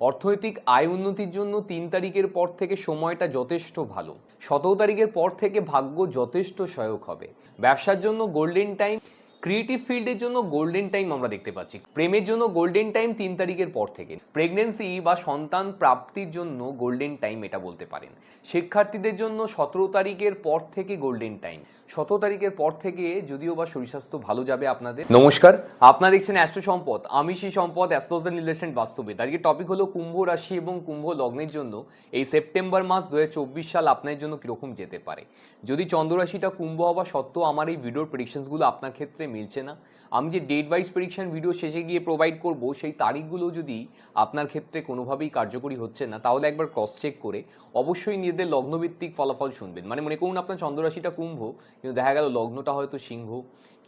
অর্থনৈতিক আয় উন্নতির জন্য তিন তারিখের পর থেকে সময়টা যথেষ্ট ভালো। সতেরো তারিখের পর থেকে ভাগ্য যথেষ্ট সহায়ক হবে। ব্যবসার জন্য গোল্ডেন টাইম ক্রিয়েটিভ ফিল্ডের জন্য গোল্ডেন টাইম আমরা দেখতে পাচ্ছি। প্রেমের জন্য গোল্ডেন টাইম তিন তারিখের পর থেকে। প্রেগনেন্সি বা সন্তান প্রাপ্তির জন্য গোল্ডেন টাইম এটা বলতে পারেন। শিক্ষার্থীদের জন্য সতেরো তারিখের পর থেকে গোল্ডেন টাইম সতেরো তারিখের পর থেকে যদিও বা শরীর স্বাস্থ্য ভালো যাবে আপনাদের। নমস্কার, আপনারা দেখছেন অ্যাস্ট্রো সম্পদ। আমি সেই সম্পদ অ্যাস্ট্রোজেন রিলেশন বাস্তবে আজকে টপিক হলো কুম্ভ রাশি এবং কুম্ভ লগ্নের জন্য এই সেপ্টেম্বর মাস দুহাজার চব্বিশ সাল আপনার জন্য কীরকম যেতে পারে। যদি চন্দ্ররাশিটা কুম্ভ হওয়া সত্ত্বেও আমার এই ভিডিওর প্রেডিকশনসগুলো আপনার ক্ষেত্রে মিলছে না। আমি যে ডেট ওয়াইজ প্রেডিকশান ভিডিও শেষে গিয়ে প্রোভাইড করব, সেই তারিখগুলো যদি আপনার ক্ষেত্রে কোনোভাবেই কার্যকরী হচ্ছে না, তাহলে একবার ক্রস চেক করে অবশ্যই নিজেদের লগ্নভিত্তিক ফলাফল শুনবেন। মানে মনে করুন আপনার চন্দ্ররাশিটা কুম্ভ, কিন্তু দেখা গেল লগ্নটা হয়তো সিংহ।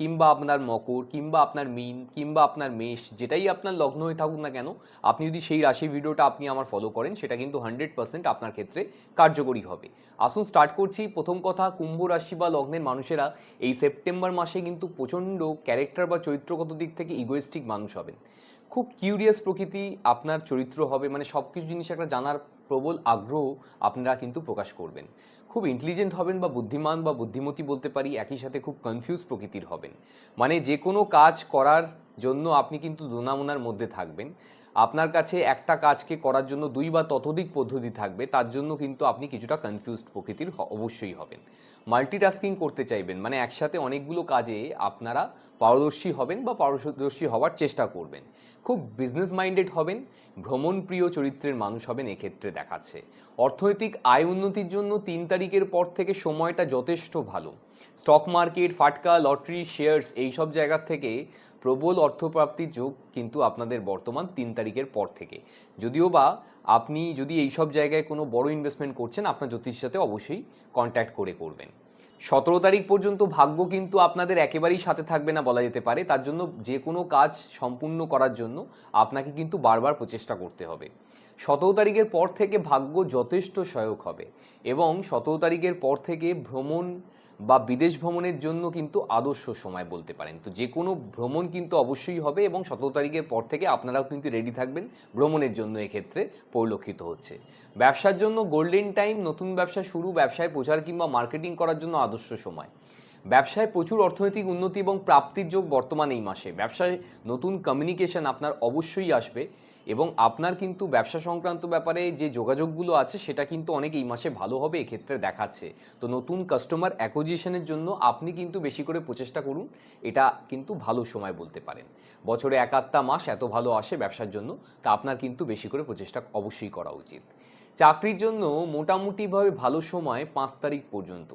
কিংবা আপনার মকর, কিংবা আপনার মিন, কিংবা আপনার মেষ, যেটাই আপনার লগ্ন হয়ে থাকুক না কেন, আপনি যদি সেই রাশি ভিডিওটা আপনি আমার ফলো করেন, সেটা কিন্তু হান্ড্রেড পার্সেন্ট আপনার ক্ষেত্রে কার্যকরী হবে। আসুন স্টার্ট করছি। প্রথম কথা, কুম্ভ রাশি বা লগ্নের মানুষেরা এই সেপ্টেম্বর মাসে কিন্তু প্রচণ্ড ক্যারেক্টার বা চরিত্রগত দিক থেকে ইগোয়েস্টিক মানুষ হবেন। খুব কিউরিয়াস প্রকৃতি আপনার চরিত্র হবে মানে সব কিছু জিনিস একটা জানার প্রবল আগ্রহ আপনারা কিন্তু প্রকাশ করবেন। খুব ইন্টেলিজেন্ট হবেন বা বুদ্ধিমান বা বুদ্ধিমতী বলতে পারি, একই সাথে খুব কনফিউজ প্রকৃতির হবেন। মানে যে কোনো কাজ করার জন্য আপনি কিন্তু দোনামোনার মধ্যে থাকবেন। আপনার কাছে একটা কাজকে করার জন্য দুই বা ততোধিক পদ্ধতি থাকবে, তার জন্য কিন্তু আপনি কিছুটা কনফিউজড প্রকৃতির অবশ্যই হবেন। মাল্টিটাস্কিং করতে চাইবেন মানে একসাথে অনেকগুলো কাজে আপনারা পারদর্শী হবেন বা পারদর্শী হওয়ার চেষ্টা করবেন। খুব বিজনেস মাইন্ডেড হবেন, ভ্রমণপ্রিয় চরিত্রের মানুষ হবেন এক্ষেত্রে দেখাচ্ছে। অর্থনৈতিক আয় উন্নতির জন্য তিন তারিখের পর থেকে সময়টা যথেষ্ট ভালো। স্টক মার্কেট, ফাটকা, লটারি, শেয়ার্স এইসব জায়গা থেকে প্রবল অর্থপ্রাপ্তির যোগ কিন্তু আপনাদের বর্তমান তিন তারিখের পর থেকে। যদিও বা আপনি যদি এইসব জায়গায় কোনো বড় ইনভেস্টমেন্ট করছেন, আপনার জ্যোতিষের সাথে অবশ্যই কন্ট্যাক্ট করে করবেন। সতেরো তারিখ পর্যন্ত ভাগ্য কিন্তু আপনাদের একেবারেই সাথে থাকবে না বলা যেতে পারে। তার জন্য যে কোনো কাজ সম্পূর্ণ করার জন্য আপনাকে কিন্তু বারবার প্রচেষ্টা করতে হবে। সতেরো তারিখের পর থেকে ভাগ্য যথেষ্ট সহায়ক হবে এবং সতেরো তারিখের পর থেকে ভ্রমণ বা বিদেশ ভ্রমণের জন্য কিন্তু আদর্শ সময় বলতে পারেন। তো যে কোনো ভ্রমণ কিন্তু অবশ্যই হবে এবং সতেরো তারিখের পর থেকে আপনারাও কিন্তু রেডি থাকবেন ভ্রমণের জন্য এক্ষেত্রে পরিলক্ষিত হচ্ছে। ব্যবসার জন্য গোল্ডেন টাইম নতুন ব্যবসা শুরু, ব্যবসায় প্রচার কিংবা মার্কেটিং করার জন্য আদর্শ সময়। ব্যবসায় প্রচুর অর্থনৈতিক উন্নতি এবং প্রাপ্তির যোগ বর্তমান এই মাসে। ব্যবসায় নতুন কমিউনিকেশন আপনার অবশ্যই আসবে। এবং আপনার কিন্তু ব্যবসা সংক্রান্ত ব্যাপারে যে যোগাযোগগুলো আছে, সেটা কিন্তু অনেক এই মাসে ভালো হবে, এক্ষেত্রে দেখাচ্ছে। তো নতুন কাস্টমার অ্যাকুইজিশনের জন্য আপনি কিন্তু বেশি করে প্রচেষ্টা করুন, এটা কিন্তু ভালো সময় বলতে পারেন। বছরে এক আধটা মাস এত ভালো আসে ব্যবসার জন্য, তা আপনার কিন্তু বেশি করে প্রচেষ্টা অবশ্যই করা উচিত। চাকরির জন্য মোটামুটিভাবে ভালো সময় পাঁচ তারিখ পর্যন্ত।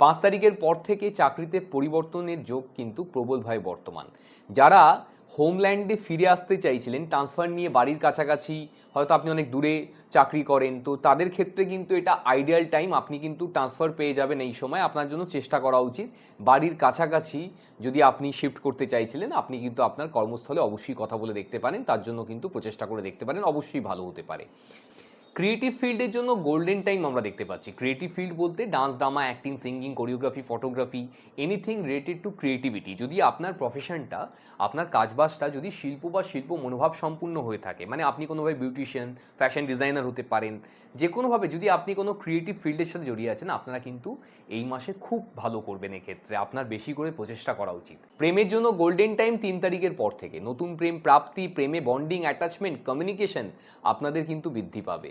পাঁচ তারিখের পর থেকে চাকরিতে পরিবর্তনের যোগ কিন্তু প্রবলভাবে বর্তমান। যারা হোমল্যান্ডে ফিরে আসতে চাইছিলেন, ট্রান্সফার নিয়ে বাড়ির কাছাকাছি, হয়তো আপনি অনেক দূরে চাকরি করেন, তো তাদের ক্ষেত্রে কিন্তু এটা আইডিয়াল টাইম আপনি কিন্তু ট্রান্সফার পেয়ে যাবেন এই সময়। আপনার জন্য চেষ্টা করা উচিত। বাড়ির কাছাকাছি যদি আপনি শিফট করতে চাইছিলেন, আপনি কিন্তু আপনার কর্মস্থলে অবশ্যই কথা বলে দেখতে পারেন, তার জন্য কিন্তু প্রচেষ্টা করে দেখতে পারেন, অবশ্যই ভালো হতে পারে। ক্রিয়েটিভ ফিল্ডের জন্য গোল্ডেন টাইম আমরা দেখতে পাচ্ছি। ক্রিয়েটিভ ফিল্ড বলতে dance drama acting singing choreography photography anything related to creativity যদি আপনার প্রফেশনটা আপনার কাজবাজটা যদি শিল্প বা শিল্প মনোভাব সম্পূর্ণ হয়ে থাকে মানে আপনি কোনোভাবে বিউটিশিয়ান ফ্যাশন ডিজাইনার হতে পারেন, যে কোনোভাবে যদি আপনি কোনো ক্রিয়েটিভ ফিল্ডের সাথে জড়িয়ে আছেন, আপনারা কিন্তু এই মাসে খুব ভালো করবেন এক্ষেত্রে। আপনার বেশি করে প্রচেষ্টা করা উচিত। প্রেমের জন্য গোল্ডেন টাইম তিন তারিখের পর থেকে। নতুন প্রেম প্রাপ্তি, প্রেমে বন্ডিং অ্যাটাচমেন্ট কমিউনিকেশন আপনাদের কিন্তু বৃদ্ধি পাবে।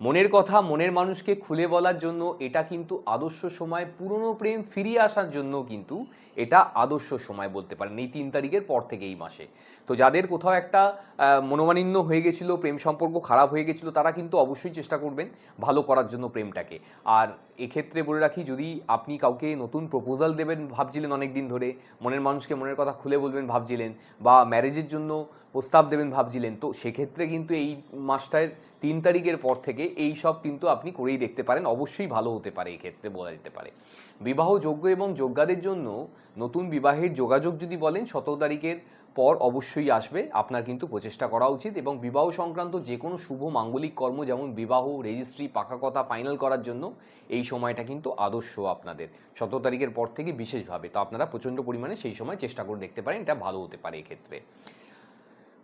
মনের কথা মনের মানুষকে খুলে বলার জন্য এটা কিন্তু আদর্শ সময় পুরনো প্রেম ফিরিয়ে আসার জন্য কিন্তু এটা আদর্শ সময় বলতে পারেন এই তিন তারিখের পর থেকে এই মাসে। তো যাদের কোথাও একটা আহ, মনোমালিন্য হয়ে গেছিল প্রেম সম্পর্ক খারাপ হয়ে গেছিল তারা কিন্তু অবশ্যই চেষ্টা করবেন ভালো করার জন্য প্রেমটাকে। আর এক্ষেত্রে বলে রাখি যদি আপনি কাউকে নতুন প্রপোজাল দেবেন ভাবছিলেন অনেক দিন ধরে মনের মানুষকে মনের কথা খুলে বলবেন ভাবছিলেন বা ম্যারেজের জন্য প্রস্তাব দেবেন ভাবছিলেন তো সেক্ষেত্রে কিন্তু এই মাসটার তিন তারিখের পর থেকে এই সব কিন্তু আপনি করেই দেখতে পারেন। অবশ্যই ভালো হতে পারে এই ক্ষেত্রে বলা যেতে পারে। বিবাহ যোগ্য এবং যোগ্যাদের জন্য নতুন বিবাহের যোগাযোগ যদি বলেন, সতেরো তারিখের পর অবশ্যই আসবে। আপনার কিন্তু প্রচেষ্টা করা উচিত এবং বিবাহ সংক্রান্ত যে কোনো শুভ মাঙ্গলিক কর্ম, যেমন বিবাহ রেজিস্ট্রি পাকা কথা ফাইনাল করার জন্য এই সময়টা কিন্তু আদর্শ আপনাদের। সতেরো তারিখের পর থেকে বিশেষভাবে। তো আপনারা প্রচণ্ড পরিমাণে সেই সময় চেষ্টা করে দেখতে পারেন, এটা ভালো হতে পারে এক্ষেত্রে।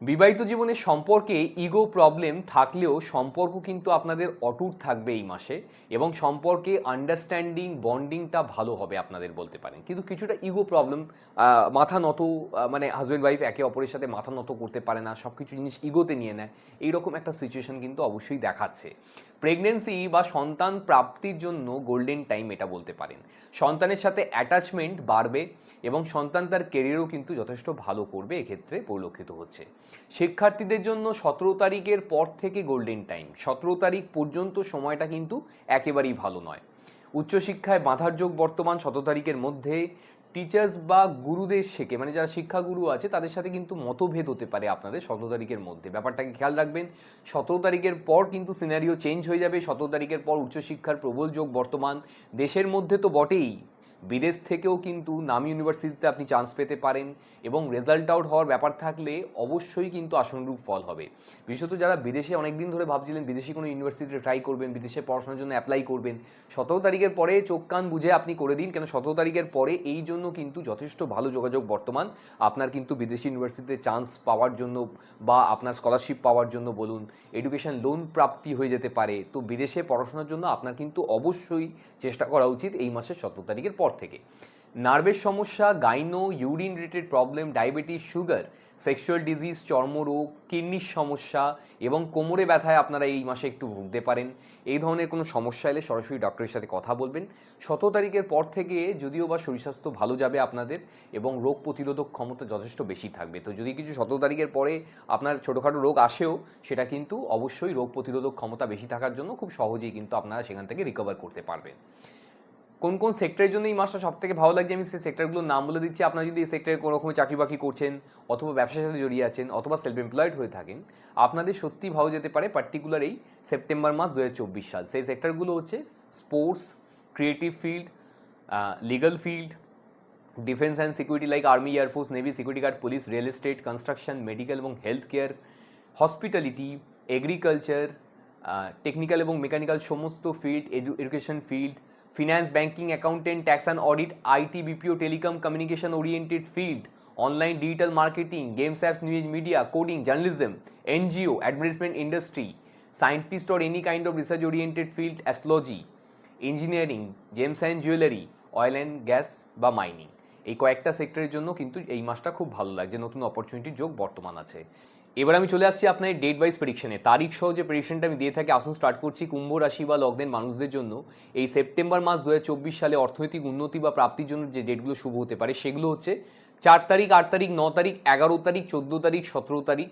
বিবাহিত জীবনের সম্পর্কে ইগো প্রবলেম থাকলেও সম্পর্ক কিন্তু আপনাদের অটুট থাকবে এই মাসে এবং সম্পর্কে আন্ডারস্ট্যান্ডিং বন্ডিংটা ভালো হবে আপনাদের বলতে পারেন। কিন্তু কিছুটা ইগো প্রবলেম মাথা নত মানে হাজব্যান্ড ওয়াইফ একে অপরের সাথে মাথা নত করতে পারে না সব কিছু জিনিস ইগোতে নিয়ে নেয়, এইরকম একটা সিচুয়েশন কিন্তু অবশ্যই দেখাচ্ছে। প্রেগনেন্সি বা সন্তান প্রাপ্তির জন্য গোল্ডেন টাইম এটা বলতে পারেন। সন্তানের সাথে অ্যাটাচমেন্ট বাড়বে এবং সন্তান তার কেরিয়ারও কিন্তু যথেষ্ট ভালো করবে, এক্ষেত্রে পরিলক্ষিত হচ্ছে। শিক্ষার্থীদের জন্য সতেরো তারিখের পর থেকে গোল্ডেন টাইম সতেরো তারিখ পর্যন্ত সময়টা কিন্তু একেবারেই ভালো নয়। উচ্চশিক্ষায় বাঁধার যোগ বর্তমান সতেরো তারিখের মধ্যে টিচার্স বা গুরুদের শেখে মানে যারা শিক্ষাগুরু আছে, তাদের সাথে কিন্তু মতভেদ হতে পারে আপনাদের সতেরো তারিখের মধ্যে। ব্যাপারটাকে খেয়াল রাখবেন, সতেরো তারিখের পর কিন্তু সিনারিও চেঞ্জ হয়ে যাবে। সতেরো তারিখের পর উচ্চশিক্ষার প্রবল যোগ বর্তমান। দেশের মধ্যে তো বটেই। বিদেশ থেকেও কিন্তু নামি ইউনিভার্সিটিতে আপনি চান্স পেতে পারেন এবং রেজাল্ট আউট হওয়ার ব্যাপার থাকলে অবশ্যই কিন্তু আসনরূপ ফল হবে। বিশেষত যারা বিদেশে অনেকদিন ধরে ভাবছিলেন বিদেশি কোনো ইউনিভার্সিটিতে ট্রাই করবেন, বিদেশে পড়াশোনার জন্য অ্যাপ্লাই করবেন, সতেরো তারিখের পরে চোখ কান বুঝে আপনি করে দিন, কেন সতেরো তারিখের পরে এই জন্য কিন্তু যথেষ্ট ভালো যোগাযোগ বর্তমান। আপনার কিন্তু বিদেশি ইউনিভার্সিটিতে চান্স পাওয়ার জন্য বা আপনার স্কলারশিপ পাওয়ার জন্য বলুন এডুকেশন লোন প্রাপ্তি হয়ে যেতে পারে। তো বিদেশে পড়াশোনার জন্য আপনার কিন্তু অবশ্যই চেষ্টা করা উচিত এই মাসের সতেরো তারিখের পর। থেকে। নার্ভের সমস্যা, gyno urine related problem diabetes sugar sexual disease চর্মরোগ, কিডনির সমস্যা এবং কোমরে ব্যথায় আপনারা এই মাসে একটু ভুগতে পারেন। এই ধরনের কোনো সমস্যা এলে সরাসরি ডক্টরের সাথে কথা বলবেন। সতেরো তারিখের পর থেকে যদিও বা শরীর স্বাস্থ্য ভালো যাবে আপনাদের এবং রোগ প্রতিরোধক ক্ষমতা যথেষ্ট বেশি থাকবে। তো যদি কিছু সতেরো তারিখের পরে আপনার ছোটোখাটো রোগ আসেও, সেটা কিন্তু অবশ্যই রোগ প্রতিরোধক ক্ষমতা বেশি থাকার জন্য খুব সহজেই কিন্তু আপনারা সেখান থেকে রিকভার করতে পারবেন। কোন কোন সেক্টরের জন্য এই মাসটা সব থেকে ভালো লাগছে? আমি সেই সেক্টরগুলোর নাম বলে দিচ্ছি। আপনারা যদি এই সেক্টরে কোনো রকমের চাকরি বাকরি করছেন অথবা ব্যবসার সাথে জড়িয়ে আছেন অথবা সেলফ এমপ্লয়েড হয়ে থাকেন, আপনাদের সত্যি ভালো যেতে পারে পার্টিকুলার এই সেপ্টেম্বর মাস দু হাজার চব্বিশ সাল। সেই সেক্টরগুলো হচ্ছে sports creative field legal field defence and security like army air force navy security guard police real estate construction medical এবং health care hospitality agriculture technical এবং মেকানিক্যাল সমস্ত field education field finance banking accountant tax and audit IT BPO telecom communication oriented field online digital marketing games apps news media coding journalism NGO advertisement industry scientist or any kind of research oriented field astrology engineering gems and jewellery oil and gas বা mining এই কয়েকটা সেক্টরের জন্য কিন্তু এই মাসটা খুব ভালো লাগছে। নতুন অপরচুনিটির যোগ বর্তমান আছে। এবার আমি চলে আসছি আপনার ডেট ওয়াইজ প্রেডিকশনে তারিখ সহ যে প্রেডিকশনটা আমি দিয়ে থাকি, আসুন স্টার্ট করছি কুম্ভ রাশি বা লগ্নের মানুষদের জন্য। এই সেপ্টেম্বর মাস দু হাজার চব্বিশ সালে অর্থনৈতিক উন্নতি বা প্রাপ্তির জন্য যে ডেটগুলো শুভ হতে পারে, সেগুলো হচ্ছে চার তারিখ, আট তারিখ, ন তারিখ, এগারো তারিখ, চোদ্দ তারিখ, সতেরো তারিখ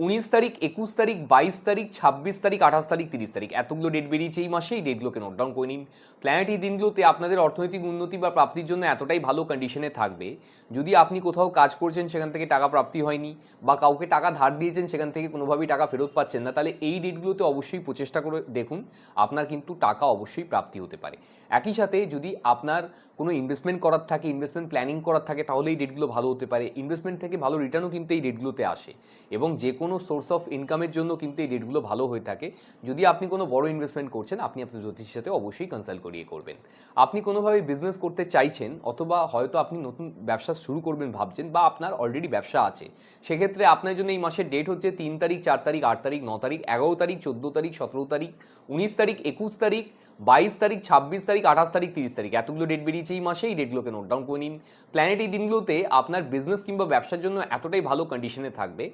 উনিশ তারিখ, একুশ তারিখ, বাইশ তারিখ, ছাব্বিশ তারিখ, আঠাশ তারিখ, তিরিশ তারিখ। এতগুলো ডেট বেরিয়েছে এই মাসে এই ডেটগুলোকে নোট ডাউন করে নিন। প্ল্যানেট এই দিনগুলোতে আপনাদের অর্থনৈতিক উন্নতি বা প্রাপ্তির জন্য এতটাই ভালো কন্ডিশনে থাকবে, যদি আপনি কোথাও কাজ করছেন সেখান থেকে টাকা প্রাপ্তি হয়নি বা কাউকে টাকা ধার দিয়েছেন সেখান থেকে কোনোভাবেই টাকা ফেরত পাচ্ছেন না, তাহলে এই ডেটগুলোতে অবশ্যই প্রচেষ্টা করে দেখুন, আপনার কিন্তু টাকা অবশ্যই প্রাপ্তি হতে পারে। একই সাথে যদি আপনার কোনো ইনভেস্টমেন্ট করার থাকে ইনভেস্টমেন্ট প্ল্যানিং করার থাকে তাহলে এই ডেটগুলো ভালো হতে পারে। ইনভেস্টমেন্ট থেকে ভালো রিটার্নও কিন্তু এই ডেটগুলোতে আসে এবং যে কোনো সোর্স অফ ইনকামের জন্য কিন্তু এই ডেটগুলো ভালো হয়ে থাকে। যদি আপনি কোনো বড় ইনভেস্টমেন্ট করছেন, আপনি আপনার জ্যোতিষের সাথে অবশ্যই কনসাল্ট করিয়ে করবেন। আপনি কোনোভাবে বিজনেস করতে চাইছেন অথবা হয়তো আপনি নতুন ব্যবসা শুরু করবেন ভাবছেন বা আপনার অলরেডি ব্যবসা আছে, সেক্ষেত্রে আপনার জন্য এই মাসের ডেট হচ্ছে তিন তারিখ, চার তারিখ, আট তারিখ, ন তারিখ, এগারো তারিখ, চোদ্দ তারিখ, সতেরো তারিখ, উনিশ তারিখ, একুশ তারিখ বাইশ তারিখ, ছাব্বিশ তারিখ, আঠাশ তারিখ, তিরিশ তারিখ। এতগুলো ডেট বেরিয়েছে এই মাসে, এই ডেটগুলোকে নোট ডাউন করে নিন। প্ল্যানেট এই দিনগুলোতে আপনার বিজনেস কিংবা ব্যবসার জন্য এতটাই ভালো কন্ডিশনে থাকবে।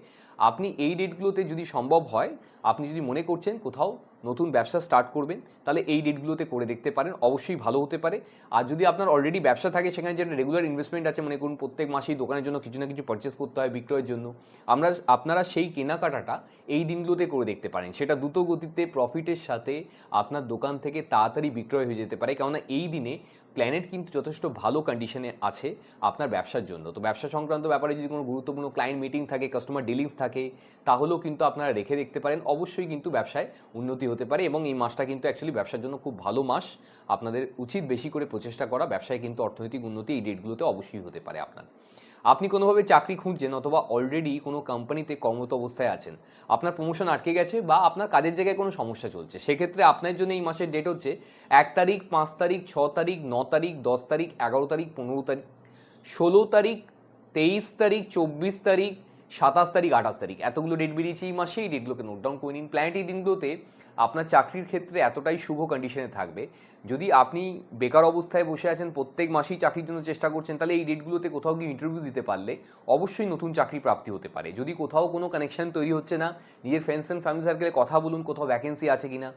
আপনি এই ডেটগুলোতে যদি সম্ভব হয়, আপনি যদি মনে করছেন কোথাও নতুন ব্যবসা স্টার্ট করবেন, তাহলে এই ডেটগুলোতে করে দেখতে পারেন, অবশ্যই ভালো হতে পারে। আর যদি আপনার অলরেডি ব্যবসা থাকে, সেখানে যেটা রেগুলার ইনভেস্টমেন্ট আছে, মনে করুন প্রত্যেক মাসেই দোকানের জন্য কিছু না কিছু পারচেস করতে হয় বিক্রয়ের জন্য, আমরা আপনারা সেই কেনাকাটাটা এই দিনগুলোতে করে দেখতে পারেন। সেটা দ্রুত গতিতে প্রফিটের সাথে আপনার দোকান থেকে তাড়াতাড়ি বিক্রয় হয়ে যেতে পারে। কেননা এই দিনে প্ল্যানেট কিন্তু যথেষ্ট ভালো কন্ডিশনে আছে আপনার ব্যবসার জন্য। তো ব্যবসা সংক্রান্ত ব্যাপারে যদি কোনো গুরুত্বপূর্ণ ক্লায়েন্ট মিটিং থাকে কাস্টমার ডিলিংস থাকে, তাহলেও কিন্তু আপনারা রেখে দেখতে পারেন। অবশ্যই কিন্তু ব্যবসায় উন্নতি হতে পারে এবং এই মাসটা কিন্তু অ্যাকচুয়ালি ব্যবসার জন্য খুব ভালো মাস। আপনাদের উচিত বেশি করে প্রচেষ্টা করা। ব্যবসায় কিন্তু অর্থনৈতিক উন্নতি এই ডেটগুলোতে অবশ্যই হতে পারে আপনার। আপনি কোনোভাবে চাকরি খুঁজছেন অথবা অলরেডি কোনো কোম্পানিতে কর্মরত অবস্থায় আছেন, আপনার প্রমোশন আটকে গেছে বা আপনার কাজের জায়গায় কোনো সমস্যা চলছে, সেক্ষেত্রে আপনার জন্য এই মাসের ডেট হচ্ছে এক তারিখ, পাঁচ তারিখ, ছ তারিখ, ন তারিখ, দশ তারিখ, এগারো তারিখ, পনেরো তারিখ, ষোলো তারিখ, তেইশ তারিখ, চব্বিশ তারিখ, সাতাশ তারিখ, আঠাশ তারিখ। এতগুলো ডেট বেরিয়েছে এই মাসে। এই ডেটগুলোকে নোট ডাউন করে নিন। প্ল্যানেট এই দিনগুলোতে আপনার চাকরির ক্ষেত্রে এতটাই শুভ কন্ডিশনে থাকবে। যদি আপনি বেকার অবস্থায় বসে আছেন, প্রত্যেক মাসেই চাকরির জন্য চেষ্টা করছেন, তাহলে এই ডেটগুলোতে কোথাও গিয়ে ইন্টারভিউ দিতে পারলে অবশ্যই নতুন চাকরি প্রাপ্তি হতে পারে। যদি কোথাও কোনো কানেকশন তৈরি হচ্ছে না, নিজের ফ্রেন্ডস অ্যান্ড ফ্যামিলি সার্কেলে কথা বলুন, কোথাও ভ্যাকেন্সি আছে কিনা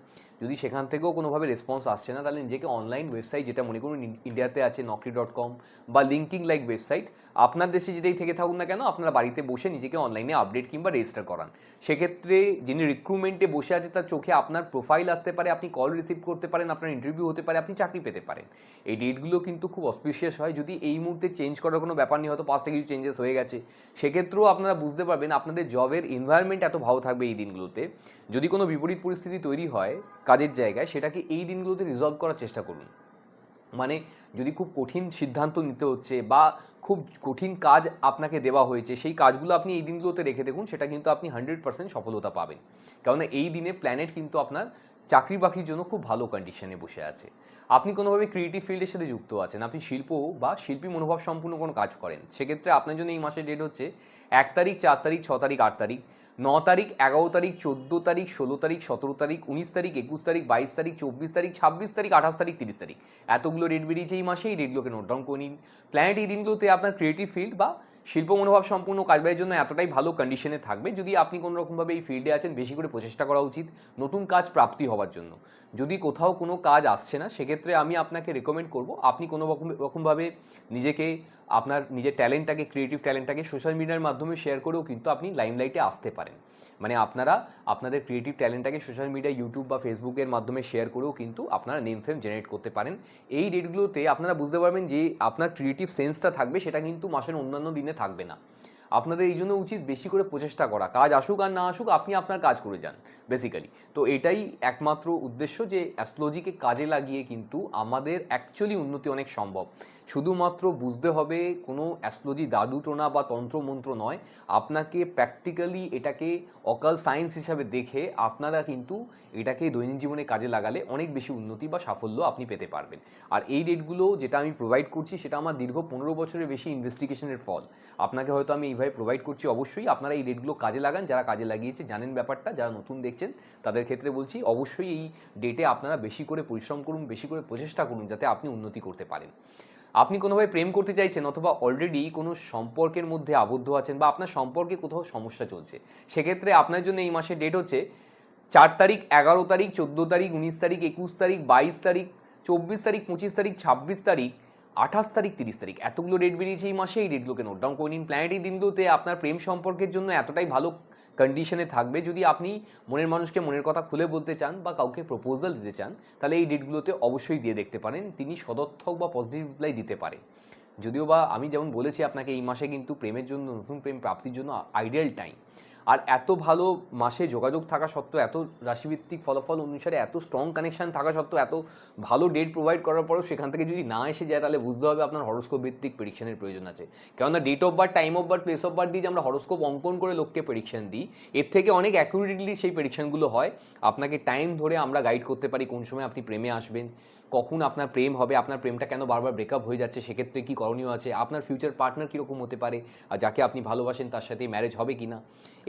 যদি সেখান থেকেও কোনোভাবে রেসপন্স আসছে না, তাহলে নিজেকে অনলাইন ওয়েবসাইট যেটা মনে করুন ইন্ডিয়াতে আছে নকরি ডট কম বা লিঙ্কিং লাইক ওয়েবসাইট আপনার দেশে যেটাই থেকে থাকুন না কেন, আপনারা বাড়িতে বসে নিজেকে অনলাইনে আপডেট কিংবা রেজিস্টার করান। সেক্ষেত্রে যিনি রিক্রুটমেন্টে বসে আছে, তার চোখে আপনার প্রোফাইল আসতে পারে, আপনি কল রিসিভ করতে পারেন, আপনার ইন্টারভিউ হতে পারে, আপনি চাকরি পেতে পারেন। এই ডেটগুলো কিন্তু খুব অসপিশিয়াস হয়। যদি এই মুহূর্তে চেঞ্জ করার কোনো ব্যাপার নেই, হয়তো পাঁচটা কিছু চেঞ্জেস হয়ে গেছে। সেক্ষেত্রেও আপনারা বুঝতে পারবেন, আপনাদের জবের এনভায়রনমেন্ট এত ভালো থাকবে এই দিনগুলোতে। যদি কোনো বিপরীত পরিস্থিতি তৈরি হয় কাজের জায়গায়, সেটাকে এই দিনগুলোতে রিজলভ করার চেষ্টা করুন। মানে যদি খুব কঠিন সিদ্ধান্ত নিতে হচ্ছে বা খুব কঠিন কাজ আপনাকে দেওয়া হয়েছে, সেই কাজগুলো আপনি এই দিনগুলোতে রেখে দেখুন, সেটা কিন্তু আপনি হান্ড্রেড পার্সেন্ট সফলতা পাবেন। কেননা এই দিনে প্ল্যানেট কিন্তু আপনার চাকরি বাকরির জন্য খুব ভালো কন্ডিশনে বসে আছে। আপনি কোনোভাবে ক্রিয়েটিভ ফিল্ডের সাথে যুক্ত আছেন, আপনি শিল্প বা শিল্পী মনোভাব সম্পূর্ণ কোনো কাজ করেন, সেক্ষেত্রে আপনার জন্য এই মাসের ডেট হচ্ছে এক তারিখ, চার তারিখ, ছ তারিখ, আট তারিখ। ন তারিখ, এগারো তারিখ, চোদ্দ তারিখ, ষোলো তারিখ, সতেরো তারিখ, উনিশ তারিখ, একুশ তারিখ, বাইশ তারিখ, চব্বিশ তারিখ, ছাব্বিশ তারিখ, আঠাশ তারিখ, তিরিশ তারিখ। এতগুলো ডেট বেরিয়েছে এই মাসে এই ডেটগুলোকে নোট ডাউন করে নিন। প্ল্যানেট এই দিনগুলোতে আপনার ক্রিয়েটিভ ফিল্ড বা শিল্প মনোভাব সম্পূর্ণ কাজবাইয়ের জন্য এতটাই ভালো কন্ডিশনে থাকবে যদি আপনি কোনো রকমভাবে এই ফিল্ডে আছেন, বেশি করে প্রচেষ্টা করা উচিত, নতুন কাজ প্রাপ্তি হওয়ার জন্য। যদি কোথাও কোনো কাজ আসছে না, সেক্ষেত্রে আমি আপনাকে রেকমেন্ড করব, আপনি কোনো রকম, রকমভাবে নিজেকে, আপনার নিজের ট্যালেন্টটাকে ক্রিয়েটিভ ট্যালেন্টটাকে সোশ্যাল মিডিয়ার মাধ্যমে শেয়ার করেও কিন্তু আপনি লাইমলাইটে আসতে পারেন। মানে আপনারা আপনাদের ক্রিয়েটিভ ট্যালেন্টটাকে সোশ্যাল মিডিয়া ইউটিউব বা ফেসবুকের মাধ্যমে শেয়ার করেও কিন্তু আপনারা নেম ফেম জেনারেট করতে পারেন। এই ডেটগুলোতে আপনারা বুঝতে পারবেন যে আপনার ক্রিয়েটিভ সেন্সটা থাকবে, সেটা কিন্তু মাসের অন্যান্য দিনে থাকবে না। আপনাদের এই জন্য উচিত বেশি করে প্রচেষ্টা করা। কাজ আসুক আর না আসুক, আপনি আপনার কাজ করে যান বেসিক্যালি তো এটাই একমাত্র উদ্দেশ্য যে অ্যাস্ট্রোলজিকে কাজে লাগিয়ে কিন্তু আমাদের অ্যাকচুয়ালি উন্নতি অনেক সম্ভব। শুধুমাত্র বুঝতে হবে কোনো অ্যাস্ট্রোলজি দাদুটোনা বা তন্ত্রমন্ত্র নয়, আপনাকে প্র্যাকটিক্যালি এটাকে অকাল সায়েন্স হিসাবে দেখে আপনারা কিন্তু এটাকে দৈনন্দিন জীবনে কাজে লাগালে অনেক বেশি উন্নতি বা সাফল্য আপনি পেতে পারবেন। আর এই ডেটগুলো যেটা আমি প্রোভাইড করছি সেটা আমার দীর্ঘ পনেরো বছরের বেশি ইনভেস্টিগেশনের ফল। আপনাকে হয়তো আমি এইভাবে প্রোভাইড করছি অবশ্যই, আপনারা এই ডেটগুলো কাজে লাগান, যারা কাজে লাগিয়েছে, জানেন ব্যাপারটা, যারা নতুন দেখছেন, তাদের ক্ষেত্রে বলছি অবশ্যই এই ডেটে আপনারা বেশি করে পরিশ্রম করুন, বেশি করে প্রচেষ্টা করুন, যাতে আপনি উন্নতি করতে পারেন। আপনি কোনোভাবে প্রেম করতে চাইছেন অথবা অলরেডি কোনো সম্পর্কের মধ্যে আবদ্ধ আছেন বা আপনার সম্পর্কে কোথাও সমস্যা চলছে, সেক্ষেত্রে আপনার জন্য এই মাসের ডেট হচ্ছে চার তারিখ, এগারো তারিখ, চোদ্দ তারিখ, উনিশ তারিখ, একুশ তারিখ, বাইশ তারিখ, চব্বিশ তারিখ, পঁচিশ তারিখ, ছাব্বিশ তারিখ, আঠাশ তারিখ, তিরিশ তারিখ। এতগুলো ডেট বেরিয়েছে এই মাসে, এই ডেটগুলোকে নোট ডাউন করে নিন। প্ল্যানেট দিনগুলোতে আপনার প্রেম সম্পর্কের জন্য এতটাই ভালো কন্ডিশনে থাকবে, যদি আপনি মনের মানুষকে মনের কথা খুলে বলতে চান বা কাউকে প্রপোজাল দিতে চান, তাহলে এই ডেটগুলোতে অবশ্যই দিয়ে দেখতে পারেন, তিনি সদর্থক বা পজিটিভ রিপ্লাই দিতে পারে। যদিও বা আমি যেমন বলেছি, আপনাকে এই মাসে কিন্তু প্রেমের জন্য, নতুন প্রেম প্রাপ্তির জন্য আইডিয়াল টাইম আর এত ভালো মাসে যোগাযোগ থাকা সত্ত্বেও, এত রাশিভিত্তিক ফলাফল অনুসারে এত স্ট্রং কানেকশন থাকা সত্ত্বেও, এত ভালো ডেট প্রোভাইড করার পরেও সেখান থেকে যদি না এসে যায়, তাহলে বুঝতে হবে আপনার হরস্কোপ ভিত্তিক প্রেডিকশনের প্রয়োজন আছে। কেননা date of birth time of birth place of birth দিয়ে যে আমরা হরস্কোপ অঙ্কন করে লোককে প্রেডিকশন দিই, এর থেকে অনেক অ্যাকুরেটলি সেই প্রেডিকশনগুলো হয়। আপনাকে টাইম ধরে আমরা গাইড করতে পারি কোন সময় আপনি প্রেমে আসবেন কখন আপনার প্রেম হবে, আপনার প্রেমটা কেন বারবার ব্রেকআপ হয়ে যাচ্ছে, সেক্ষেত্রে কী করণীয় আছে, আপনার ফিউচার পার্টনার কীরকম হতে পারে, আর যাকে আপনি ভালোবাসেন তার সাথে ম্যারেজ হবে কি না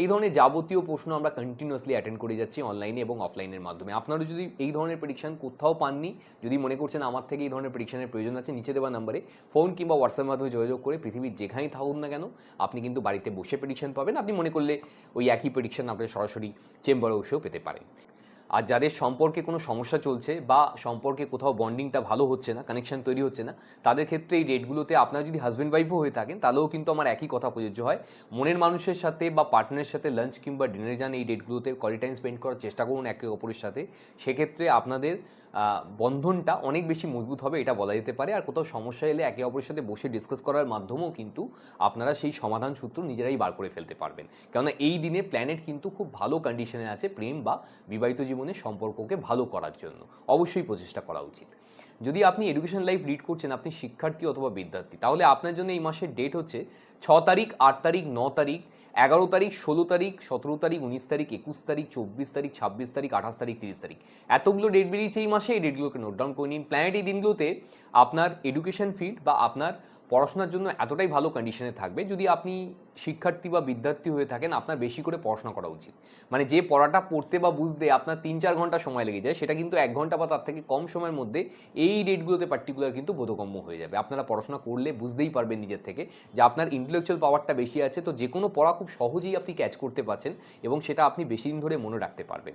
এই ধরনের যাবতীয় প্রশ্ন আমরা কন্টিনিউয়াসলি অ্যাটেন্ড করে যাচ্ছি অনলাইনে এবং অফলাইনের মাধ্যমে। আপনারা যদি এই ধরনের প্রেডিকশন কোথাও পাননি, যদি মনে করছেন আমার থেকে এই ধরনের প্রেডিকশনের প্রয়োজন আছে, নিচে দেওয়া নাম্বারে ফোন কিংবা হোয়াটসঅ্যাপের মাধ্যমে যোগাযোগ করে পৃথিবীর যেখানেই থাকুন না কেন, আপনি কিন্তু বাড়িতে বসে প্রেডিকশন পাবেন। আপনি মনে করলে ওই একই প্রেডিকশন আপনি সরাসরি চেম্বারে বসেও পেতে পারেন। আর যাদের সম্পর্কে কোনো সমস্যা চলছে বা সম্পর্কে কোথাও বন্ডিংটা ভালো হচ্ছে না কানেকশন তৈরি হচ্ছে না, তাদের ক্ষেত্রে এই ডেটগুলোতে আপনার যদি হাজব্যান্ড ওয়াইফও হয়ে থাকেন, তাহলেও কিন্তু আমার একই কথা প্রযোজ্য হয়। মনের মানুষের সাথে বা পার্টনারের সাথে লাঞ্চ কিংবা ডিনারে যান, এই ডেটগুলোতে কোয়ালিটি টাইম স্পেন্ড করার চেষ্টা করুন একে অপরের সাথে। সেক্ষেত্রে আপনাদের বন্ধনটা অনেক বেশি মজবুত হবে, এটা বলা যেতে পারে। আর কোথাও সমস্যা এলে একে অপরের সাথে বসে ডিসকাস করার মাধ্যমেও কিন্তু আপনারা সেই সমাধান সূত্র নিজেরাই বার করে ফেলতে পারবেন। কেননা এই দিনে প্ল্যানেট কিন্তু খুব ভালো কন্ডিশনে আছে প্রেম বা বিবাহিত জীবনের সম্পর্ককে ভালো করার জন্য। অবশ্যই প্রচেষ্টা করা উচিত। যদি আপনি এডুকেশন লাইফ লিড করছেন, আপনি শিক্ষার্থী অথবা বিদ্যার্থী, তাহলে আপনার জন্য এই মাসের ডেট হচ্ছে ছ তারিখ, আট তারিখ, ন তারিখ এগারো তারিখ, ষোলো তারিখ, সতেরো তারিখ, উনিশ তারিখ, একুশ তারিখ, চব্বিশ তারিখ, ছাব্বিশ তারিখ, আঠাশ তারিখ, তিরিশ তারিখ। এতগুলো ডেট বেরিয়েছে এই মাসে, এই ডেটগুলোকে নোট ডাউন করে নিন। প্ল্যানেট এই দিনগুলোতে আপনার এডুকেশন ফিল্ড বা আপনার পড়াশোনার জন্য এতটাই ভালো কন্ডিশনে থাকবে, যদি আপনি শিক্ষার্থী বা বিদ্যার্থী হয়ে থাকেন, আপনার বেশি করে পড়াশোনা করা উচিত। মানে যে পড়াটা পড়তে বা বুঝতে আপনার তিন চার ঘণ্টা সময় লেগে যায়, সেটা কিন্তু এক ঘণ্টা বা তার থেকে কম সময়ের মধ্যে এই ডেটগুলোতে পার্টিকুলার কিন্তু বোধগম্য হয়ে যাবে। আপনারা পড়াশোনা করলে বুঝতেই পারবেন নিজের থেকে যে আপনার ইন্টেলেকচুয়াল পাওয়ারটা বেশি আছে। তো যে কোনো পড়া খুব সহজেই আপনি ক্যাচ করতে পারছেন এবং সেটা আপনি বেশি দিন ধরে মনে রাখতে পারবেন।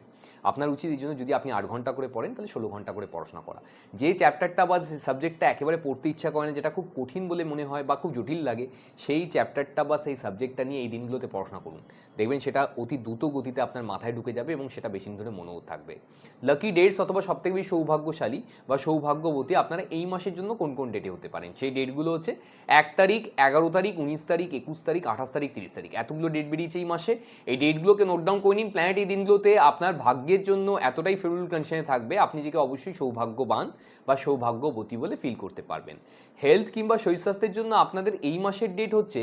আপনার উচিত এই জন্য যদি আপনি আট ঘণ্টা করে পড়েন, তাহলে ষোলো ঘণ্টা করে পড়াশোনা করা। যে চ্যাপ্টারটা বা সাবজেক্টটা একেবারে পড়তে ইচ্ছা করে না, যেটা খুব কঠিন বলে মনে হয় বা খুব জটিল লাগে, সেই চ্যাপ্টারটা বা সেই সাবজেক্টটা নিয়ে এই দিনগুলোতে পড়াশোনা করুন। দেখবেন সেটা অতি দ্রুত গতিতে আপনার মাথায় ঢুকে যাবে এবং সেটা বেশি ধরে মনেও থাকবে। লাকি ডেটস অথবা সবথেকে বেশি সৌভাগ্যশালী বা সৌভাগ্যবতী আপনারা এই মাসের জন্য কোন কোন ডেটে হতে পারেন? সেই ডেটগুলো হচ্ছে এক তারিখ, এগারো তারিখ, উনিশ তারিখ, একুশ তারিখ, আঠাশ তারিখ, তিরিশ তারিখ। এতগুলো ডেট বেরিয়েছে এই মাসে। এই ডেটগুলোকে নোট ডাউন করে নিন। প্ল্যানেট এই দিনগুলোতে আপনার ভাগ্যের জন্য এতটাই ফেভারেবল কন্ডিশনে থাকবে, আপনি নিজেকে অবশ্যই সৌভাগ্যবান বা সৌভাগ্যবতী বলে ফিল করতে পারবেন। হেলথ কিংবা শরীর স্বাস্থ্যের জন্য আপনাদের এই মাসের ডেট হচ্ছে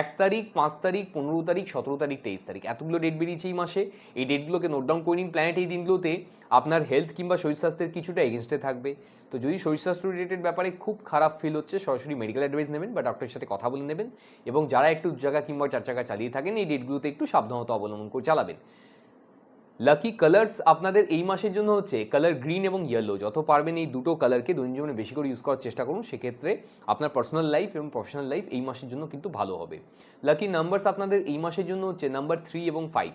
এক তারিখ, পাঁচ তারিখ, পনেরো তারিখ, সতেরো তারিখ, তেইশ তারিখ। এতগুলো ডেট বেরিয়েছে এই মাসে। এই ডেটগুলোকে নোট ডাউন করে নিন। প্ল্যানেট এই দিনগুলোতে আপনার হেলথ কিংবা শরীর স্বাস্থ্যের কিছুটা এগেনস্টে থাকবে। তো যদি শরীর স্বাস্থ্য রিলেটেড ব্যাপারে খুব খারাপ ফিল হচ্ছে, সরাসরি মেডিকেল অ্যাডভাইস নেবেন বা ডক্টরের সাথে কথা বলে নেবেন এবং যারা একটু জায়গা কিংবা চার চাকা চালিয়ে থাকেন, এই ডেটগুলোতে একটু সাবধানতা অবলম্বন করে চালাবেন। লাকি কালার্স আপনাদের এই মাসের জন্য হচ্ছে কালার গ্রিন এবং ইয়েলো যত পারবেন এই দুটো কালারকে দৈনন্দিন জীবনে বেশি করে ইউজ করার চেষ্টা করুন। সেক্ষেত্রে আপনার পার্সোনাল লাইফ এবং প্রফেশনাল লাইফ এই মাসের জন্য কিন্তু ভালো হবে। লাকি নাম্বারস আপনাদের এই মাসের জন্য হচ্ছে নাম্বার থ্রি এবং ফাইভ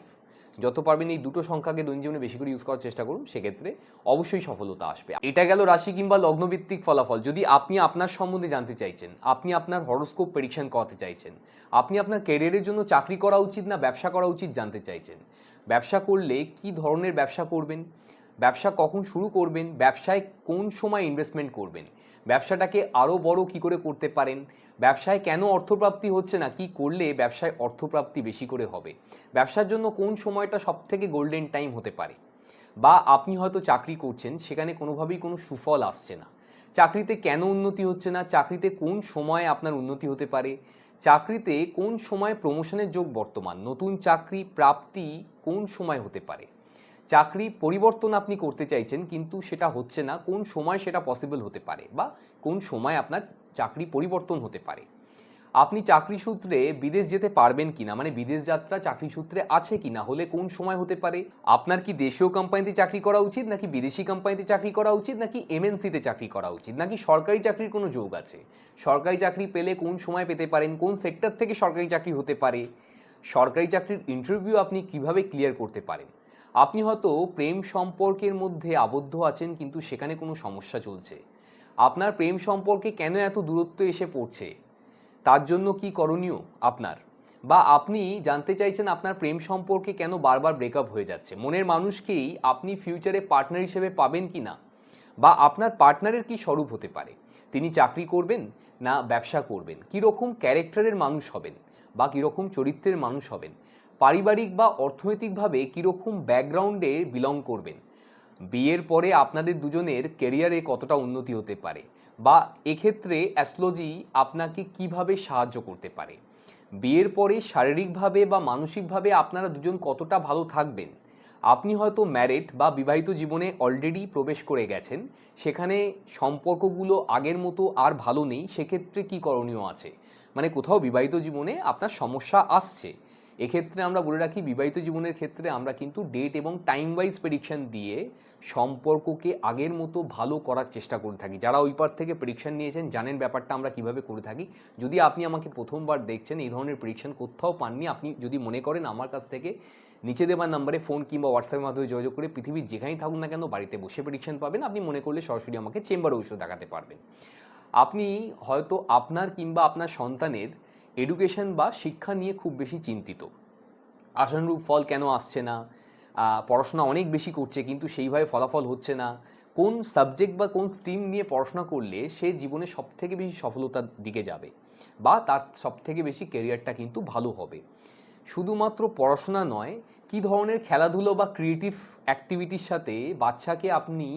যত পারবেন এই দুটো সংখ্যাকে দৈনন্দিন জীবনে বেশি করে ইউজ করার চেষ্টা করুন। সেক্ষেত্রে অবশ্যই সফলতা আসবে। এটা গেল রাশি কিংবা লগ্নভিত্তিক ফলাফল। যদি আপনি আপনার সম্বন্ধে জানতে চাইছেন, আপনি আপনার হরোস্কোপ প্রেডিকশন করাতে চাইছেন, আপনি আপনার ক্যারিয়ারের জন্য চাকরি করা উচিত না, ব্যবসা করা উচিত জানতে চাইছেন ব্যবসা করলে কি ধরনের ব্যবসা করবেন? ব্যবসা কখন শুরু করবেন? ব্যবসায় কোন সময় ইনভেস্টমেন্ট করবেন? ব্যবসাটাকে আরও বড় কি করে করতে পারেন? ব্যবসায় কেন অর্থপ্রাপ্তি হচ্ছে না? কি করলে ব্যবসায় অর্থপ্রাপ্তি বেশি করে হবে? ব্যবসার জন্য কোন সময়টা সব থেকে গোল্ডেন টাইম হতে পারে? বা আপনি হয়তো চাকরি করছেন, সেখানে কোনোভাবেই কোনো সুফল আসছে না। চাকরিতে কেন উন্নতি হচ্ছে না? চাকরিতে কোন সময় আপনার উন্নতি হতে পারে? চাকরিতে কোন সময় প্রমোশনের যোগ বর্তমান? নতুন চাকরি প্রাপ্তি কোন সময় হতে পারে? চাকরি পরিবর্তন আপনি করতে চাইছেন, কিন্তু সেটা হচ্ছে না। কোন সময় সেটা পসিবল হতে পারে? বা কোন সময় আপনার চাকরি পরিবর্তন হতে পারে? আপনি চাকরি সূত্রে বিদেশ যেতে পারবেন কিনা? মানে বিদেশ যাত্রা চাকরি সূত্রে আছে কিনা? হলে কোন সময় হতে পারে? আপনার কি দেশীয় কোম্পানিতে চাকরি করা উচিত, নাকি বিদেশি কোম্পানিতে চাকরি করা উচিত, নাকি এমএনসিতে চাকরি করা উচিত? নাকি সরকারি চাকরির কোনো যোগ আছে? সরকারি চাকরি পেলে কোন সময় পেতে পারেন? কোন সেক্টর থেকে সরকারি চাকরি হতে পারে? সরকারি চাকরির ইন্টারভিউ আপনি কীভাবে ক্লিয়ার করতে পারেন? আপনি হয়তো প্রেম সম্পর্কের মধ্যে আবদ্ধ আছেন, কিন্তু সেখানে কোনো সমস্যা চলছে। আপনার প্রেম সম্পর্কে কেন এত দূরত্ব এসে পড়ছে? তার জন্য কি করণীয় আপনার? বা আপনি জানতে চাইছেন আপনার প্রেম সম্পর্কে কেন বারবার ব্রেকআপ হয়ে যাচ্ছে? মনের মানুষকেই আপনি ফিউচারে পার্টনার হিসেবে পাবেন কি না? বা আপনার পার্টনারের কি স্বরূপ হতে পারে? তিনি চাকরি করবেন না ব্যবসা করবেন? কীরকম ক্যারেক্টারের মানুষ হবেন? বা কীরকম চরিত্রের মানুষ হবেন? পারিবারিক বা অর্থনৈতিকভাবে কীরকম ব্যাকগ্রাউন্ডে বিলং করবেন? বিয়ের পরে আপনাদের দুজনের কেরিয়ারে কতটা উন্নতি হতে পারে? বা এক্ষেত্রে অ্যাস্ট্রোলজি আপনাকে কীভাবে সাহায্য করতে পারে? বিয়ের পরে শারীরিকভাবে বা মানসিকভাবে আপনারা দুজন কতটা ভালো থাকবেন? আপনি হয়তো ম্যারেড বা বিবাহিত জীবনে অলরেডি প্রবেশ করে গেছেন, সেখানে সম্পর্কগুলো আগের মতো আর ভালো নেই, সেক্ষেত্রে কী করণীয় আছে? মানে কোথাও বিবাহিত জীবনে আপনার সমস্যা আসছে এক্ষেত্রে আমরা বলে রাখি, বিবাহিত জীবনের ক্ষেত্রে আমরা কিন্তু ডেট এবং টাইম ওয়াইজ প্রেডিকশন দিয়ে সম্পর্ককে আগের মতো ভালো করার চেষ্টা করে থাকি। যারা ওই পার থেকে প্রেডিকশন নিয়েছেন, জানেন ব্যাপারটা আমরা কীভাবে করে থাকি। যদি আপনি আমাকে প্রথমবার দেখছেন, এই ধরনের প্রেডিকশন কোথাও পাননি, আপনি যদি মনে করেন আমার কাছ থেকে নিচে দেওয়ার নাম্বারে ফোন কিংবা হোয়াটসঅ্যাপের মাধ্যমে যোগাযোগ করে পৃথিবীর যেখানেই থাকুন না কেন, বাড়িতে বসে প্রেডিকশন পাবেন। আপনি মনে করলে সরাসরি আমাকে চেম্বারে বসে দেখাতে পারবেন। আপনি হয়তো আপনার কিংবা আপনার সন্তানের এডুকেশন বা শিক্ষা নিয়ে খুব বেশি চিন্তিত। আশানুরূপ ফল কেন আসছে না? পড়াশোনা অনেক বেশি করছে, কিন্তু সেইভাবে ফলাফল হচ্ছে না। কোন সাবজেক্ট বা কোন স্ট্রিম নিয়ে পড়াশোনা করলে সে জীবনে সব থেকে বেশি সফলতার দিকে যাবে? বা তার সব থেকে বেশি কেরিয়ারটা কিন্তু ভালো হবে। শুধুমাত্র পড়াশোনা নয়, কি ধরনের খেলাধুলো বা ক্রিয়েটিভ অ্যাক্টিভিটির সাথে বাচ্চাকে আপনি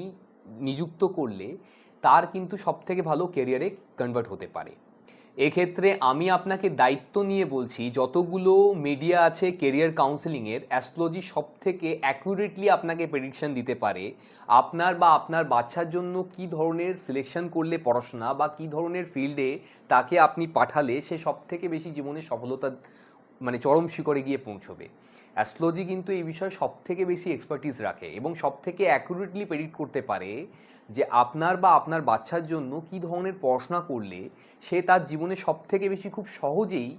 নিযুক্ত করলে তার কিন্তু সব থেকে ভালো কেরিয়ারে কনভার্ট হতে পারে। এক্ষেত্রে আমি আপনাকে দায়িত্ব নিয়ে বলছি, যতগুলো মিডিয়া আছে কেরিয়ার কাউন্সেলিংয়ের অ্যাস্ট্রোলজি সব থেকে অ্যাকুরেটলি আপনাকে প্রেডিকশন দিতে পারে, আপনার বা আপনার বাচ্চার জন্য কি ধরনের সিলেকশন করলে পড়াশোনা বা কি ধরনের ফিল্ডে তাকে আপনি পাঠালে সে সব থেকে বেশি জীবনে সফলতা মানে চরম শিখরে গিয়ে পৌঁছবে। অ্যাস্ট্রোলজি কিন্তু এই বিষয়ে সব থেকে বেশি এক্সপার্টিস রাখে এবং সব থেকে অ্যাকুরেটলি প্রেডিক্ট করতে পারে যে আপনার বা আপনার বাচ্চার জন্য কী ধরনের পড়াশোনা করলে সে তার জীবনে সব থেকে বেশি খুব সহজেই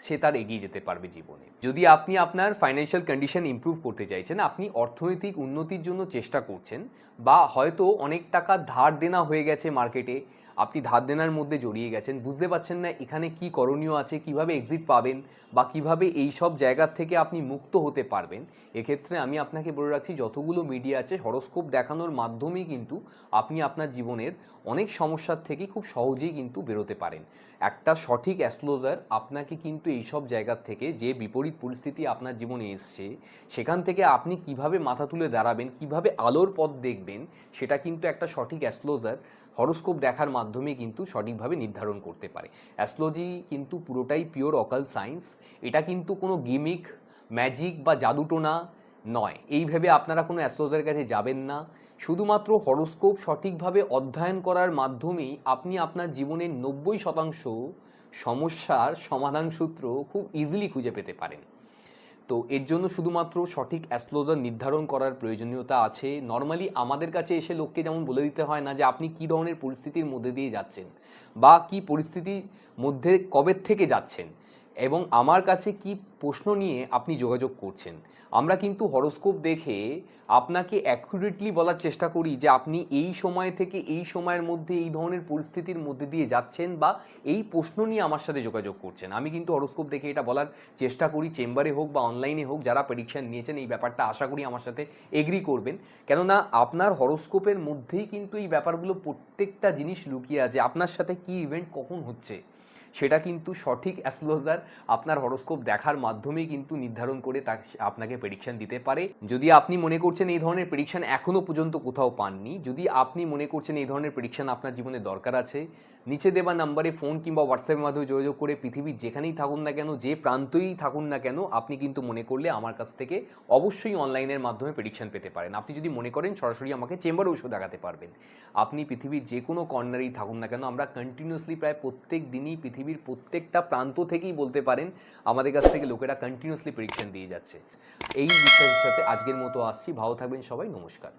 সে তার এগিয়ে যেতে পারবে জীবনে। যদি আপনি আপনার ফাইন্যান্সিয়াল কন্ডিশন ইমপ্রুভ করতে চাইছেন, আপনি অর্থনৈতিক উন্নতির জন্য চেষ্টা করছেন বা হয়তো অনেক টাকা ধার দেনা হয়ে গেছে মার্কেটে আপনি ধার দেনার মধ্যে জড়িয়ে গেছেন, বুঝতে পারছেন না এখানে কি করণীয় আছে, কীভাবে এক্সিট পাবেন বা কীভাবে এই সব জায়গার থেকে আপনি মুক্ত হতে পারবেন, এক্ষেত্রে আমি আপনাকে বলে রাখছি যতগুলো মিডিয়া আছে হরস্কোপ দেখানোর মাধ্যমেই কিন্তু আপনি আপনার জীবনের অনেক সমস্যার থেকে খুব সহজেই কিন্তু বেরোতে পারেন। একটা সঠিক অ্যাস্ট্রোলজার আপনাকে কিন্তু এই সব জায়গার থেকে যে বিপরীত পরিস্থিতি আপনার জীবনে এসছে, সেখান থেকে আপনি কীভাবে মাথা তুলে দাঁড়াবেন, কীভাবে আলোর পথ দেখবেন, সেটা কিন্তু একটা সঠিক অ্যাস্ট্রোলজার হরোস্কোপ দেখার মাধ্যমে কিন্তু সঠিকভাবে নির্ধারণ করতে পারে। অ্যাস্ট্রোলজি কিন্তু পুরোটাই পিওর অকাল সায়েন্স এটা কিন্তু কোনো গিমিক ম্যাজিক বা জাদুটোনা নয়। এই ভেবে আপনারা কোনো অ্যাস্ট্রোলজারের কাছে যাবেন না। শুধুমাত্র হরোস্কোপ সঠিকভাবে অধ্যয়ন করার মাধ্যমেই আপনি আপনার জীবনের নব্বই শতাংশ সমস্যার সমাধান সূত্র খুব ইজিলি খুঁজে পেতে পারেন। তো এর জন্য শুধুমাত্র সঠিক অ্যাস্ট্রোলজার নির্ধারণ করার প্রয়োজনীয়তা আছে। নর্মালি আমাদের কাছে এসে লোককে যেমন বলে দিতে হয় না যে, আপনি কী ধরনের পরিস্থিতির মধ্যে দিয়ে যাচ্ছেন? বা কি পরিস্থিতির মধ্যে কবে থেকে যাচ্ছেন? এবং আমার কাছে কি প্রশ্ন নিয়ে আপনি যোগাযোগ করছেন? আমরা কিন্তু হরোস্কোপ দেখে আপনাকে অ্যাকুরেটলি বলার চেষ্টা করি যে আপনি এই সময় থেকে এই সময়ের মধ্যে এই ধরনের পরিস্থিতির মধ্যে দিয়ে যাচ্ছেন বা এই প্রশ্ন নিয়ে আমার সাথে যোগাযোগ করছেন। আমি কিন্তু হরোস্কোপ দেখে এটা বলার চেষ্টা করি, চেম্বারে হোক বা অনলাইনে হোক, যারা প্রেডিকশন নিয়েছেন এই ব্যাপারটা আশা করি আমার সাথে এগ্রি করবেন। কেননা আপনার হরোস্কোপের মধ্যেই কিন্তু এই ব্যাপারগুলো প্রত্যেকটা জিনিস লুকিয়ে আছে। আপনার সাথে কি ইভেন্ট কখন হচ্ছে? সেটা কিন্তু সঠিক অ্যাস্ট্রোলজার আপনার হরোস্কোপ দেখার মাধ্যমেই কিন্তু নির্ধারণ করে তা আপনাকে প্রেডিকশন দিতে পারে। যদি আপনি মনে করছেন এই ধরনের প্রেডিকশন এখনও পর্যন্ত কোথাও পাননি, যদি আপনি মনে করছেন এই ধরনের প্রেডিকশন আপনার জীবনে দরকার আছে, নিচে দেওয়া নাম্বারে ফোন কিংবা হোয়াটসঅ্যাপের মাধ্যমে যোগাযোগ করে পৃথিবীর যেখানেই থাকুন না কেন, যে প্রান্তই থাকুন না কেন, আপনি কিন্তু মনে করলে আমার কাছ থেকে অবশ্যই অনলাইনের মাধ্যমে প্রেডিকশন পেতে পারেন। আপনি যদি মনে করেন সরাসরি আমাকে চেম্বারে ওষুধ দেখাতে পারবেন। আপনি পৃথিবীর যে কোনো কর্নারেই থাকুন না কেন, আমরা কন্টিনিউসলি প্রায় প্রত্যেক দিনই পৃথিবীর প্রত্যেকটা প্রান্ত থেকেই বলতে পারেন, আমাদের কাছ থেকে লোকেরা কন্টিনিউসলি প্রেডিকশন দিয়ে যাচ্ছে। এই বিষয়ের সাথে আজকের মতো আসছি। ভালো থাকবেন সবাই। নমস্কার।